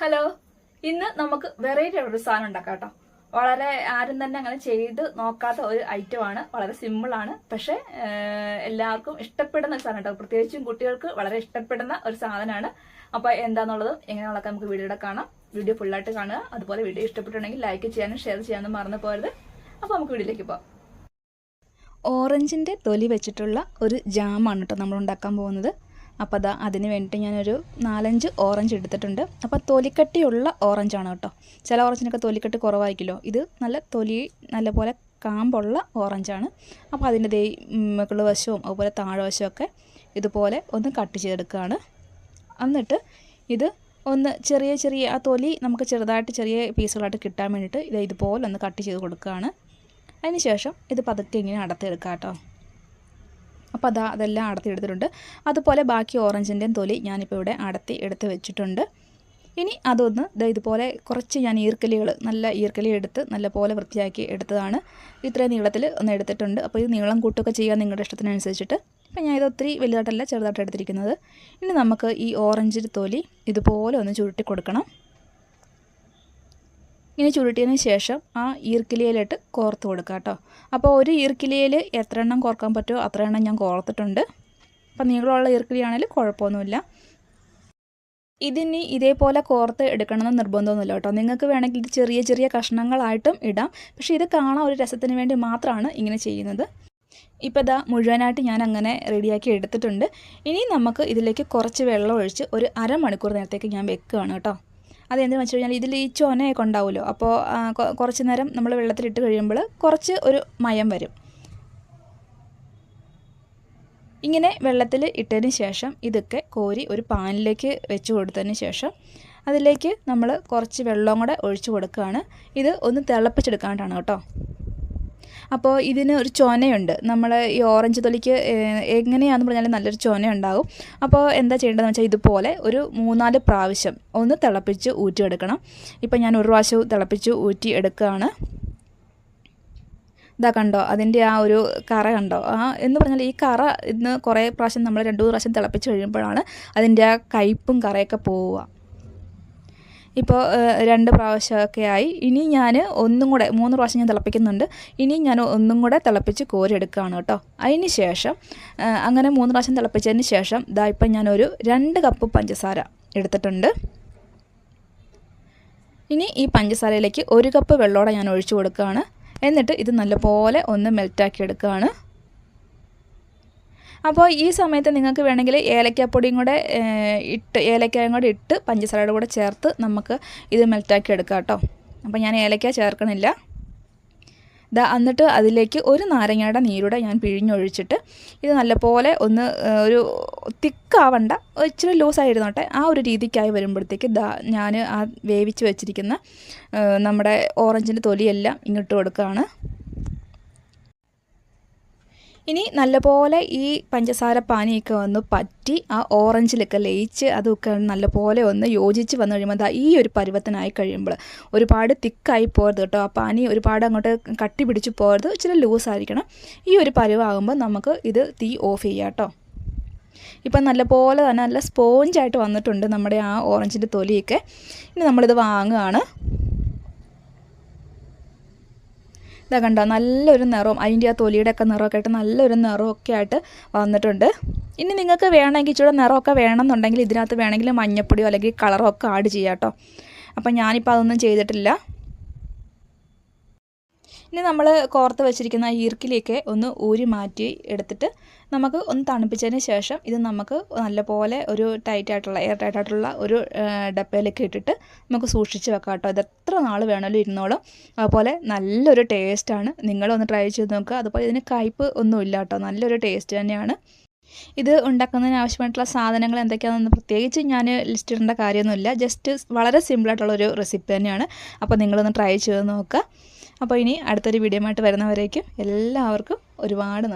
Hello. ഇന്ന് നമുക്ക് variety ഒരു സാധനം ഉണ്ടാക്കാം കേട്ടോ. വളരെ ആരും തന്നെ അങ്ങനെ ചെയ്ത് നോക്കാത്ത ഒരു ഐറ്റം ആണ്. വളരെ സിമ്പിൾ ആണ്. പക്ഷെ എല്ലാവർക്കും ഇഷ്ടപ്പെടുന്ന ഒരു സാധനം കേട്ടോ. പ്രത്യേകിച്ചും കുട്ടികൾക്ക് വളരെ ഇഷ്ടപ്പെടുന്ന ഒരു സാധനമാണ്. അപ്പൊ എന്താന്നുള്ളതും എങ്ങനെയുള്ളതൊക്കെ നമുക്ക് വീഡിയോയുടെ കാണാം. വീഡിയോ ഫുള്ളായിട്ട് കാണുക. അതുപോലെ വീഡിയോ ഇഷ്ടപ്പെട്ടുണ്ടെങ്കിൽ ലൈക്ക് ചെയ്യാനും ഷെയർ ചെയ്യാനും മറന്നു പോകരുത്. അപ്പൊ നമുക്ക് വീഡിയോയിലേക്ക് പോകാം. ഓറഞ്ചിന്റെ തൊലി വെച്ചിട്ടുള്ള ഒരു ജാമാണ് കേട്ടോ നമ്മൾ ഉണ്ടാക്കാൻ പോകുന്നത്. അപ്പോൾ അതാ അതിന് വേണ്ടിയിട്ട് ഞാനൊരു നാലഞ്ച് ഓറഞ്ച് എടുത്തിട്ടുണ്ട്. അപ്പോൾ തൊലിക്കട്ടിയുള്ള ഓറഞ്ച് ആണ് കേട്ടോ. ചില ഓറഞ്ചിനൊക്കെ തൊലിക്കട്ടി കുറവായിരിക്കുമല്ലോ. ഇത് നല്ല തൊലി നല്ലപോലെ കാമ്പുള്ള ഓറഞ്ചാണ് അപ്പോൾ അതിന്റെ ദേ മുകൾ വശവും അതുപോലെ താഴ്വശവും ഒക്കെ ഇതുപോലെ ഒന്ന് കട്ട് ചെയ്തെടുക്കുകയാണ് എന്നിട്ട് ഇത് ഒന്ന് ചെറിയ ചെറിയ ആ തൊലി നമുക്ക് ചെറുതായിട്ട് ചെറിയ പീസുകളായിട്ട് കിട്ടാൻ വേണ്ടിയിട്ട് ഇത് ഇതുപോലെ ഒന്ന് കട്ട് ചെയ്ത് കൊടുക്കുകയാണ് അതിന് ശേഷം ഇത് പതുക്കെ ഇങ്ങനെ അടത്തെടുക്കാം കേട്ടോ അപ്പോൾ അതാ അതെല്ലാം അടത്തി എടുത്തിട്ടുണ്ട്. അതുപോലെ ബാക്കി ഓറഞ്ചിന്റെയും തൊലി ഞാനിപ്പോൾ ഇവിടെ അടത്തി എടുത്ത് വെച്ചിട്ടുണ്ട്. ഇനി അതൊന്ന് ഇതുപോലെ കുറച്ച് ഞാൻ ഈർക്കലികൾ നല്ല ഈർക്കലി എടുത്ത് നല്ല പോലെ വൃത്തിയാക്കി എടുത്തതാണ്. ഇത്രയും നീളത്തിൽ ഒന്ന് എടുത്തിട്ടുണ്ട്. അപ്പോൾ ഇത് നീളം കൂട്ടൊക്കെ ചെയ്യാൻ നിങ്ങളുടെ ഇഷ്ടത്തിനനുസരിച്ചിട്ട്. അപ്പോൾ ഞാൻ ഇത് ഒത്തിരി വലുതായിട്ടല്ല ചെറുതായിട്ട് എടുത്തിരിക്കുന്നത്. ഇനി നമുക്ക് ഈ ഓറഞ്ചിന്റെ തൊലി ഇതുപോലെ ഒന്ന് ചുരുട്ടി കൊടുക്കണം. ഇങ്ങനെ ചുരുട്ടിയതിന് ശേഷം ആ ഈർക്കിലയിലിട്ട് കോർത്ത് കൊടുക്കുക കേട്ടോ. അപ്പോൾ ഒരു ഈർക്കിലയിൽ എത്ര എണ്ണം കോർക്കാൻ പറ്റുമോ അത്ര എണ്ണം ഞാൻ കോർത്തിട്ടുണ്ട്. അപ്പം നീളമുള്ള ഈർക്കിലിയാണെങ്കിൽ കുഴപ്പമൊന്നുമില്ല. ഇതിനി ഇതേപോലെ കോർത്ത് എടുക്കണമെന്ന് നിർബന്ധമൊന്നുമില്ല കേട്ടോ. നിങ്ങൾക്ക് വേണമെങ്കിൽ ഇത് ചെറിയ ചെറിയ കഷ്ണങ്ങളായിട്ടും ഇടാം. പക്ഷേ ഇത് കാണാൻ ഒരു രസത്തിന് വേണ്ടി മാത്രമാണ് ഇങ്ങനെ ചെയ്യുന്നത്. ഇപ്പോൾ ഇതാ മുഴുവനായിട്ട് ഞാൻ അങ്ങനെ റെഡിയാക്കി എടുത്തിട്ടുണ്ട്. ഇനി നമുക്ക് ഇതിലേക്ക് കുറച്ച് വെള്ളം ഒഴിച്ച് ഒരു അരമണിക്കൂർ നേരത്തേക്ക് ഞാൻ വെക്കുകയാണ് കേട്ടോ. അതെന്തെന്ന് വെച്ച് കഴിഞ്ഞാൽ ഇതിൽ ഈ ചൊനയൊക്കെ ഉണ്ടാവുമല്ലോ. അപ്പോൾ കുറച്ച് നേരം നമ്മൾ വെള്ളത്തിലിട്ട് കഴിയുമ്പോൾ കുറച്ച് ഒരു മയം വരും. ഇങ്ങനെ വെള്ളത്തിൽ ഇട്ടതിന് ശേഷം ഇതൊക്കെ കോരി ഒരു പാനിലേക്ക് വെച്ച് കൊടുത്തതിന് ശേഷം അതിലേക്ക് നമ്മൾ കുറച്ച് വെള്ളം കൂടെ ഒഴിച്ചു കൊടുക്കുകയാണ്. ഇത് ഒന്ന് തിളപ്പിച്ചെടുക്കാനായിട്ടാണ് കേട്ടോ. അപ്പോൾ ഇതിന് ഒരു ചൊനയുണ്ട്. നമ്മൾ ഈ ഓറഞ്ച് തൊലിക്ക് എങ്ങനെയാണെന്ന് പറഞ്ഞാൽ നല്ലൊരു ചൊന ഉണ്ടാകും അപ്പോൾ എന്താ ചെയ്യേണ്ടതെന്ന് വെച്ചാൽ ഇതുപോലെ ഒരു മൂന്നാൽ പ്രാവശ്യം ഒന്ന് തിളപ്പിച്ച് ഊറ്റിയെടുക്കണം. ഇപ്പം ഞാൻ ഒരു പ്രാവശ്യം തിളപ്പിച്ച് ഊറ്റി എടുക്കുകയാണ്. ഇതാ കണ്ടോ അതിന്റെ ആ ഒരു കറ കണ്ടോ? ആ എന്ന് പറഞ്ഞാൽ ഈ കറ ഇന്ന് കുറേ പ്രാവശ്യം നമ്മൾ രണ്ട് മൂന്ന് പ്രാവശ്യം തിളപ്പിച്ച് കഴിയുമ്പോഴാണ് അതിന്റെ ആ കയ്പും കറയൊക്കെ പോവുക. ഇപ്പോൾ രണ്ട് പ്രാവശ്യമൊക്കെ ആയി. ഇനി ഞാൻ ഒന്നും കൂടെ മൂന്ന് പ്രാവശ്യം ഞാൻ തിളപ്പിക്കുന്നുണ്ട്. ഇനി ഞാൻ ഒന്നും കൂടെ തിളപ്പിച്ച് കോരിയെടുക്കുകയാണ് കേട്ടോ. അതിന് ശേഷം അങ്ങനെ മൂന്ന് പ്രാവശ്യം തിളപ്പിച്ചതിന് ശേഷം ഇതാ ഇപ്പം ഞാനൊരു രണ്ട് കപ്പ് പഞ്ചസാര എടുത്തിട്ടുണ്ട്. ഇനി ഈ പഞ്ചസാരയിലേക്ക് ഒരു കപ്പ് വെള്ളോടെ ഞാൻ ഒഴിച്ചു കൊടുക്കുകയാണ്. എന്നിട്ട് ഇത് നല്ലപോലെ ഒന്ന് മെൽറ്റാക്കി എടുക്കുകയാണ്. അപ്പോൾ ഈ സമയത്ത് നിങ്ങൾക്ക് വേണമെങ്കിൽ ഏലക്കാപ്പൊടിയും കൂടെ ഇട്ട് ഏലക്കായും കൂടെ ഇട്ട് പഞ്ചസാരയുടെ കൂടെ ചേർത്ത് നമുക്ക് ഇത് മെൽറ്റാക്കി എടുക്കാം കേട്ടോ. അപ്പോൾ ഞാൻ ഏലക്ക ചേർക്കണില്ല. ദാ എന്നിട്ട് അതിലേക്ക് ഒരു നാരങ്ങയുടെ നീരൂടെ ഞാൻ പിഴിഞ്ഞൊഴിച്ചിട്ട് ഇത് നല്ലപോലെ ഒന്ന് ഒരു തിക്കാവണ്ട ഇച്ചിരി ലൂസായിരുന്നോട്ടെ ആ ഒരു രീതിക്കായി വരുമ്പോഴത്തേക്ക് ദാ ഞാൻ ആ വേവിച്ച് വെച്ചിരിക്കുന്ന നമ്മുടെ ഓറഞ്ചിന്റെ തൊലിയെല്ലാം ഇങ്ങോട്ട് കൊടുക്കുകയാണ്. ഇനി നല്ലപോലെ ഈ പഞ്ചസാര പാനിയൊക്കെ ഒന്ന് പറ്റി ആ ഓറഞ്ചിലൊക്കെ ലയിച്ച് അതൊക്കെ നല്ലപോലെ ഒന്ന് യോജിച്ച് വന്നു കഴിയുമ്പോൾ ഈ ഒരു പരുവത്തിനായി കഴിയുമ്പോൾ ഒരുപാട് തിക്കായി പോകരുത് കേട്ടോ. ആ പാനി ഒരുപാട് അങ്ങോട്ട് കട്ടി പിടിച്ച് പോകരുത്. ഇച്ചിരി ലൂസായിരിക്കണം ഈ ഒരു പരുവാകുമ്പോൾ നമുക്ക് ഇത് തീ ഓഫ് ചെയ്യാം കേട്ടോ. ഇപ്പം നല്ലപോലെ തന്നെ നല്ല സ്പോഞ്ചായിട്ട് വന്നിട്ടുണ്ട് നമ്മുടെ ആ ഓറഞ്ചിന്റെ തൊലിയൊക്കെ. ഇനി നമ്മളിത് വാങ്ങുകയാണ്. ഇതാ കണ്ടോ നല്ലൊരു നിറവും അതിന്റെ ആ തൊലിയുടെ ഒക്കെ നിറമൊക്കെ ആയിട്ട് നല്ലൊരു നിറമൊക്കെ ആയിട്ട് വന്നിട്ടുണ്ട്. ഇനി നിങ്ങൾക്ക് വേണമെങ്കിൽ ഇച്ചിരി നിറമൊക്കെ വേണമെന്നുണ്ടെങ്കിൽ ഇതിനകത്ത് വേണമെങ്കിൽ മഞ്ഞപ്പൊടിയോ അല്ലെങ്കിൽ കളറോ ഒക്കെ ആഡ് ചെയ്യാം കേട്ടോ. അപ്പം ഞാനിപ്പോൾ അതൊന്നും ചെയ്തിട്ടില്ല. ഇനി നമ്മൾ കോർത്ത് വെച്ചിരിക്കുന്ന ഈർക്കിലിയൊക്കെ ഒന്ന് ഊരി മാറ്റി എടുത്തിട്ട് നമുക്ക് ഒന്ന് തണുപ്പിച്ചതിന് ശേഷം ഇത് നമുക്ക് നല്ലപോലെ ഒരു ടൈറ്റ് ആയിട്ടുള്ള എയർ ടൈറ്റ് ആയിട്ടുള്ള ഒരു ഡപ്പയിലൊക്കെ ഇട്ടിട്ട് നമുക്ക് സൂക്ഷിച്ച് വെക്കാം കേട്ടോ. ഇത് എത്ര നാൾ വേണമെങ്കിലും ഇരുന്നോളും. അതുപോലെ നല്ലൊരു ടേസ്റ്റാണ് നിങ്ങളൊന്ന് ട്രൈ ചെയ്ത് നോക്കുക അതുപോലെ ഇതിന് കയ്പ്പ് ഒന്നുമില്ല കേട്ടോ. നല്ലൊരു ടേസ്റ്റ് തന്നെയാണ്. ഇത് ഉണ്ടാക്കുന്നതിന് ആവശ്യമായിട്ടുള്ള സാധനങ്ങൾ എന്തൊക്കെയാണെന്ന് പ്രത്യേകിച്ച് ഞാൻ ലിസ്റ്റ് ഇടേണ്ട കാര്യമൊന്നുമില്ല. ജസ്റ്റ് വളരെ സിമ്പിളായിട്ടുള്ളൊരു റെസിപ്പി തന്നെയാണ്. അപ്പോൾ നിങ്ങളൊന്ന് ട്രൈ ചെയ്ത് നോക്കുക അപ്പോൾ ഇനി അടുത്തൊരു വീഡിയോ ആയിട്ട് വരുന്നവരേക്കും എല്ലാവർക്കും ഒരുപാട്